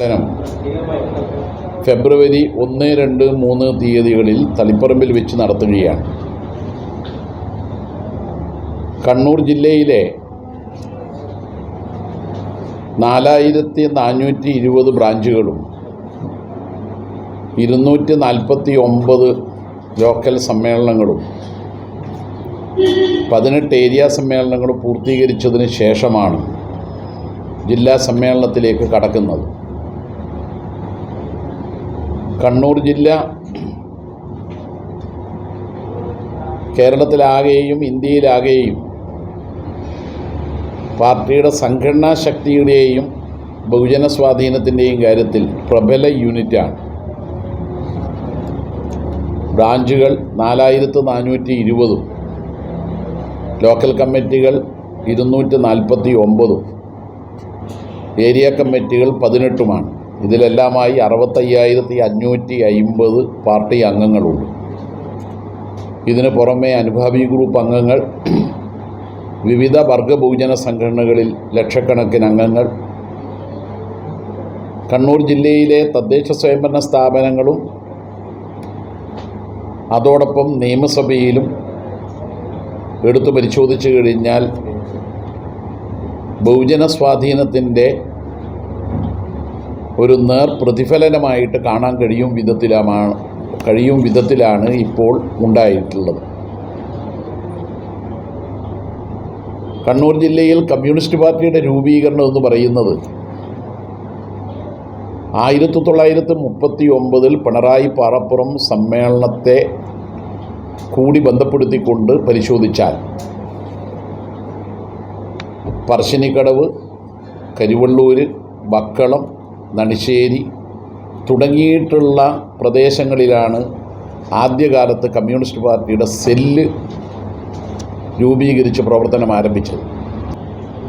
സമ്മേളനം ഫെബ്രുവരി ഒന്ന് രണ്ട് മൂന്ന് തീയതികളിൽ തളിപ്പറമ്പിൽ വെച്ച് നടത്തുകയാണ്. കണ്ണൂർ ജില്ലയിലെ നാലായിരത്തി നാനൂറ്റി ഇരുപത് ബ്രാഞ്ചുകളും ഇരുന്നൂറ്റി നാൽപ്പത്തി ഒമ്പത് ലോക്കൽ സമ്മേളനങ്ങളും പതിനെട്ട് ഏരിയ സമ്മേളനങ്ങളും പൂർത്തീകരിച്ചതിന് ശേഷമാണ് ജില്ലാ സമ്മേളനത്തിലേക്ക് കടക്കുന്നത്. കണ്ണൂർ ജില്ല കേരളത്തിലാകെയും ഇന്ത്യയിലാകെയും പാർട്ടിയുടെ സംഘടനാ ശക്തിയുടെയും ബഹുജന സ്വാധീനത്തിന്റെയും കാര്യത്തിൽ പ്രബല യൂണിറ്റാണ്. ബ്രാഞ്ചുകൾ നാലായിരത്തി നാനൂറ്റി ഇരുപതും ലോക്കൽ കമ്മിറ്റികൾ ഇരുന്നൂറ്റി നാൽപ്പത്തി ഒമ്പതും ഏരിയ കമ്മിറ്റികൾ പതിനെട്ടുമാണ്. ഇതിലെല്ലാമായി അറുപത്തയ്യായിരത്തി അഞ്ഞൂറ്റി അയിമ്പത് പാർട്ടി അംഗങ്ങളുണ്ട്. ഇതിന് പുറമെ അനുഭാവി ഗ്രൂപ്പ് അംഗങ്ങൾ വിവിധ വർഗ ബഹുജന സംഘടനകളിൽ ലക്ഷക്കണക്കിന് അംഗങ്ങൾ കണ്ണൂർ ജില്ലയിലെ തദ്ദേശ സ്വയംഭരണ സ്ഥാപനങ്ങളും അതോടൊപ്പം നിയമസഭയിലും എടുത്തു പരിശോധിച്ചു കഴിഞ്ഞാൽ ബഹുജന സ്വാധീനത്തിന്റെ ഒരു നേർ പ്രതിഫലനമായിട്ട് കാണാൻ കഴിയും വിധത്തിലാണ് കഴിയും വിധത്തിലാണ് ഇപ്പോൾ ഉണ്ടായിട്ടുള്ളത്. കണ്ണൂർ ജില്ലയിൽ കമ്മ്യൂണിസ്റ്റ് പാർട്ടിയുടെ രൂപീകരണം എന്ന് പറയുന്നത് ആയിരത്തി തൊള്ളായിരത്തി മുപ്പത്തി ഒമ്പതിൽ പിണറായി പാറപ്പുറം സമ്മേളനത്തെ കൂടി ബന്ധപ്പെടുത്തിക്കൊണ്ട് പരിശോധിച്ചാൽ പറശ്ശിനിക്കടവ് കരുവള്ളൂർ ബക്കളം നണിശ്ശേരി തുടങ്ങിയിട്ടുള്ള പ്രദേശങ്ങളിലാണ് ആദ്യകാലത്ത് കമ്മ്യൂണിസ്റ്റ് പാർട്ടിയുടെ സെല്ല് രൂപീകരിച്ച് പ്രവർത്തനം ആരംഭിച്ചത്.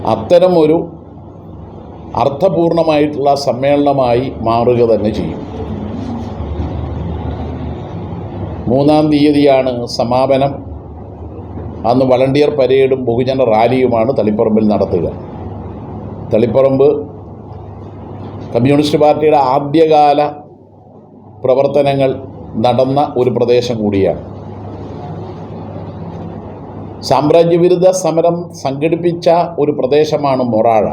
അത്തരം ഒരു അർത്ഥപൂർണമായിട്ടുള്ള സമ്മേളനമായി മാറുക തന്നെ ചെയ്യും. മൂന്നാം തീയതിയാണ് സമാപനം. അന്ന് വളണ്ടിയർ പരേഡും ബഹുജന റാലിയുമാണ് തളിപ്പറമ്പിൽ നടത്തുക. തളിപ്പറമ്പ് കമ്മ്യൂണിസ്റ്റ് പാർട്ടിയുടെ ആദ്യകാല പ്രവർത്തനങ്ങൾ നടന്ന ഒരു പ്രദേശം കൂടിയാണ്. സാമ്രാജ്യവിരുദ്ധ സമരം സംഘടിപ്പിച്ച ഒരു പ്രദേശമാണ് മൊറാഴ.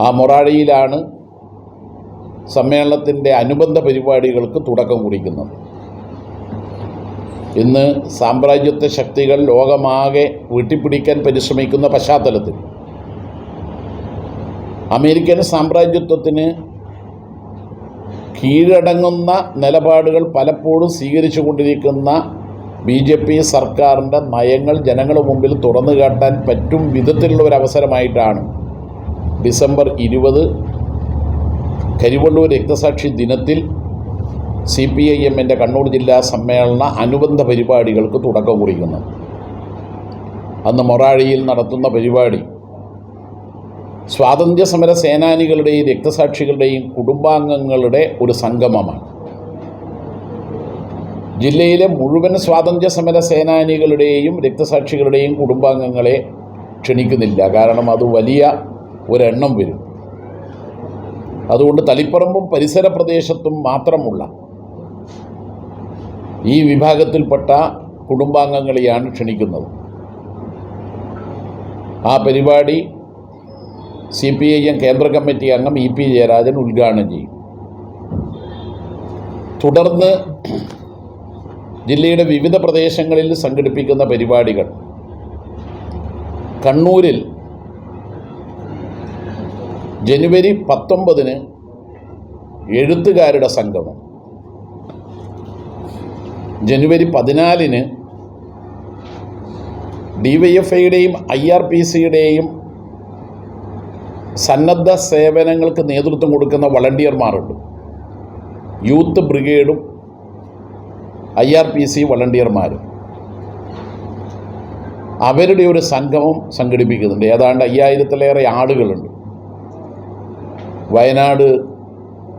ആ മൊറാഴയിലാണ് സമ്മേളനത്തിന്റെ അനുബന്ധ പരിപാടികൾക്ക് തുടക്കം കുറിക്കുന്നത്. ഇന്ന് സാമ്രാജ്യത്വ ശക്തികൾ ലോകമാകെ വെട്ടിപ്പിടിക്കാൻ പരിശ്രമിക്കുന്ന പശ്ചാത്തലത്തിൽ അമേരിക്കൻ സാമ്രാജ്യത്വത്തിന് കീഴടങ്ങുന്ന നിലപാടുകൾ പലപ്പോഴും സ്വീകരിച്ചു കൊണ്ടിരിക്കുന്ന ബി ജെ പി സർക്കാരിന്റെ നയങ്ങൾ ജനങ്ങളുടെ മുമ്പിൽ തുറന്നു കാട്ടാൻ പറ്റും വിധത്തിലുള്ള ഒരു അവസരമായിട്ടാണ്. ഡിസംബർ ഇരുപത് കരിവള്ളൂർ രക്തസാക്ഷി ദിനത്തിൽ സി പി ഐ എമ്മിന്റെ കണ്ണൂർ ജില്ലാ സമ്മേളന അനുബന്ധ പരിപാടികൾക്ക് തുടക്കം കുറിക്കുന്നത് അന്ന് മൊറാഴിയിൽ നടത്തുന്ന പരിപാടി സ്വാതന്ത്ര്യ സമര സേനാനികളുടെയും രക്തസാക്ഷികളുടെയും കുടുംബാംഗങ്ങളുടെ ഒരു സംഗമമാണ്. ജില്ലയിലെ മുഴുവൻ സ്വാതന്ത്ര്യ സമര സേനാനികളുടെയും രക്തസാക്ഷികളുടെയും കുടുംബാംഗങ്ങളെ ക്ഷണിക്കുന്നില്ല. കാരണം അത് വലിയ ഒരെണ്ണം വരും. അതുകൊണ്ട് തളിപ്പറമ്പും പരിസര പ്രദേശത്തും മാത്രമുള്ള ഈ വിഭാഗത്തിൽപ്പെട്ട കുടുംബാംഗങ്ങളെയാണ് ക്ഷണിക്കുന്നത്. ആ പരിപാടി സി പി ഐ എം കേന്ദ്ര കമ്മിറ്റി അംഗം ഇ പി ജയരാജൻ ഉദ്ഘാടനം ചെയ്യും. തുടർന്ന് ജില്ലയുടെ വിവിധ പ്രദേശങ്ങളിൽ സംഘടിപ്പിക്കുന്ന പരിപാടികൾ. കണ്ണൂരിൽ ജനുവരി പത്തൊമ്പതിന് എഴുത്തുകാരുടെ സംഗമം. ജനുവരി പതിനാലിന് ഡി വൈ എഫ് ഐയുടെയും ഐ ആർ പി സിയുടെയും സന്നദ്ധ സേവനങ്ങൾക്ക് നേതൃത്വം കൊടുക്കുന്ന വളണ്ടിയർമാരുണ്ട്. യൂത്ത് ബ്രിഗേഡും ഐ ആർ പി സി വളണ്ടിയർമാരും. അവരുടെ ഒരു സംഗമം സംഘടിപ്പിക്കുന്നുണ്ട്. ഏതാണ്ട് അയ്യായിരത്തിലേറെ ആളുകളുണ്ട്. വയനാട്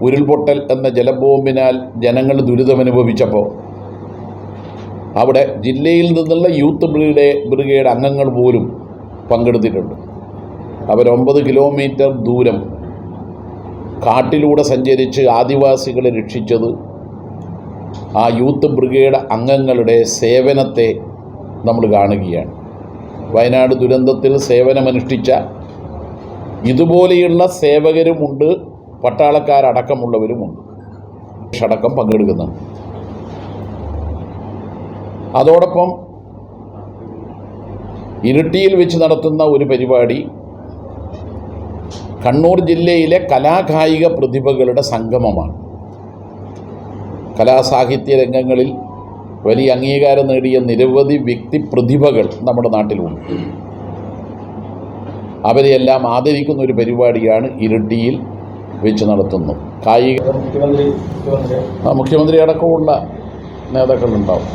ഉരുൾപൊട്ടൽ എന്ന ജലബോംബിനാൽ ജനങ്ങൾ ദുരിതമനുഭവിച്ചപ്പോൾ അവിടെ ജില്ലയിൽ നിന്നുള്ള യൂത്ത് ബ്രിഗേഡ് ബ്രിഗേഡ് അംഗങ്ങൾ പോലും പങ്കെടുത്തിട്ടുണ്ട്. അവർ ഒമ്പത് കിലോമീറ്റർ ദൂരം കാട്ടിലൂടെ സഞ്ചരിച്ച് ആദിവാസികളെ രക്ഷിച്ചത് ആ യൂത്ത് ബ്രിഗേഡ് അംഗങ്ങളുടെ സേവനത്തെ നമ്മൾ കാണുകയാണ്. വയനാട് ദുരന്തത്തിൽ സേവനമനുഷ്ഠിച്ച ഇതുപോലെയുള്ള സേവകരുമുണ്ട് പട്ടാളക്കാരടക്കമുള്ളവരുമുണ്ട്. അടക്കം പങ്കെടുക്കുന്നുണ്ട് അതോടൊപ്പം ഇരിട്ടിയിൽ വെച്ച് നടത്തുന്ന ഒരു പരിപാടി കണ്ണൂർ ജില്ലയിലെ കലാകായിക പ്രതിഭകളുടെ സംഗമമാണ്. കലാസാഹിത്യ രംഗങ്ങളിൽ വലിയ അംഗീകാരം നേടിയ നിരവധി വ്യക്തി പ്രതിഭകൾ നമ്മുടെ നാട്ടിലുണ്ട്. അവരെയെല്ലാം ആദരിക്കുന്ന ഒരു പരിപാടിയാണ് ഇരട്ടിയിൽ വെച്ച് നടത്തുന്നത് കായിക മുഖ്യമന്ത്രി അടക്കമുള്ള നേതാക്കളുണ്ടാവും.